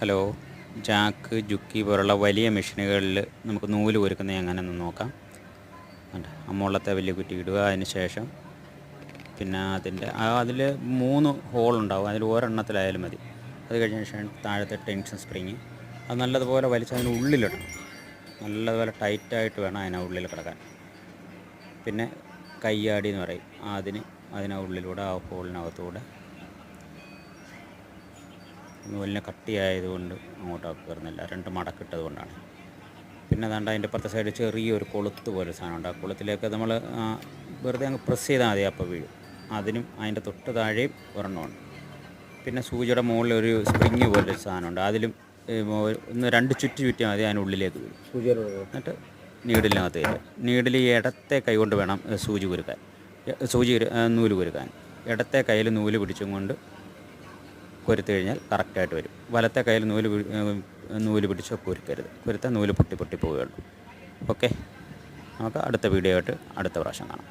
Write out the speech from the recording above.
Hello. Jack ജുക്കി പോലുള്ള വലിയ മെഷീനുകളിൽ നമുക്ക് നൂൽ ഒരുക്കുന്നത് എങ്ങനെയെന്ന് നോക്കാം. മുകളിലത്തെ വലിയ കുറ്റി ഇടുക അതിന് ശേഷം പിന്നെ അതിന്റെ അതിൽ മൂന്ന് ഹോളുണ്ടാവും അതിൽ ഒരെണ്ണത്തിലായാലും മതി. അത് കഴിഞ്ഞ ശേഷം താഴത്തെ ടെൻഷൻ സ്പ്രിങ്. അത് നല്ലതുപോലെ വലിച്ച് അതിന് ഉള്ളിലിടണം. നല്ലതുപോലെ ടൈറ്റായിട്ട് വേണം അതിന് ഉള്ളിൽ കിടക്കാൻ. പിന്നെ കയ്യാടി എന്ന് പറയും. അതിന് അതിന് ഉള്ളിലൂടെ ആ ഹോളിനകത്തൂടെ നൂലിന് കട്ടിയായതുകൊണ്ട് അങ്ങോട്ട് കയറുന്നില്ല. രണ്ട് മടക്കിട്ടത് കൊണ്ടാണ് പിന്നെ അതാണ്ട് അതിന്റെ പുറത്തെ സൈഡ് ചെറിയൊരു കൊളുത്ത് പോലെ സാധനമുണ്ട് ആ കൊളുത്തിലേക്ക് നമ്മൾ വെറുതെ അങ്ങ് പ്രസ് ചെയ്താൽ മതി അപ്പോൾ വീഴും. അതിനും അതിന്റെ തൊട്ട് താഴെയും ഒരെണ്ണമുണ്ട് പിന്നെ സൂചിയുടെ മുകളിൽ ഒരു സ്പ്രിങ് പോലെ ഒരു സാധനമുണ്ട് അതിലും ഒന്ന് രണ്ട് ചുറ്റി ചുറ്റിയാൽ മതി അതിനുള്ളിലേക്ക് വീഴും. സൂചിയുടെ എന്നിട്ട് നീഡിലിനകത്ത് കയറ്റും നീഡിൽ ഈ ഇടത്തെ കൈ കൊണ്ട് വേണം സൂചി കുരുക്കാൻ. സൂചി നൂൽ കുരുക്കാൻ. ഇടത്തെ കയ്യിൽ നൂൽ പിടിച്ചും കൊണ്ട് കൊരുത്ത് കഴിഞ്ഞാൽ കറക്റ്റായിട്ട് വരും. വലത്തെ കയ്യിൽ നൂൽ നൂൽ പിടിച്ച് കുരുക്കരുത് കുരുത്ത നൂൽ പൊട്ടി പൊട്ടി പോവുകയുള്ളൂ. ഓക്കെ? നമുക്ക് അടുത്ത വീഡിയോ ആയിട്ട് അടുത്ത പ്രാവശ്യം കാണാം.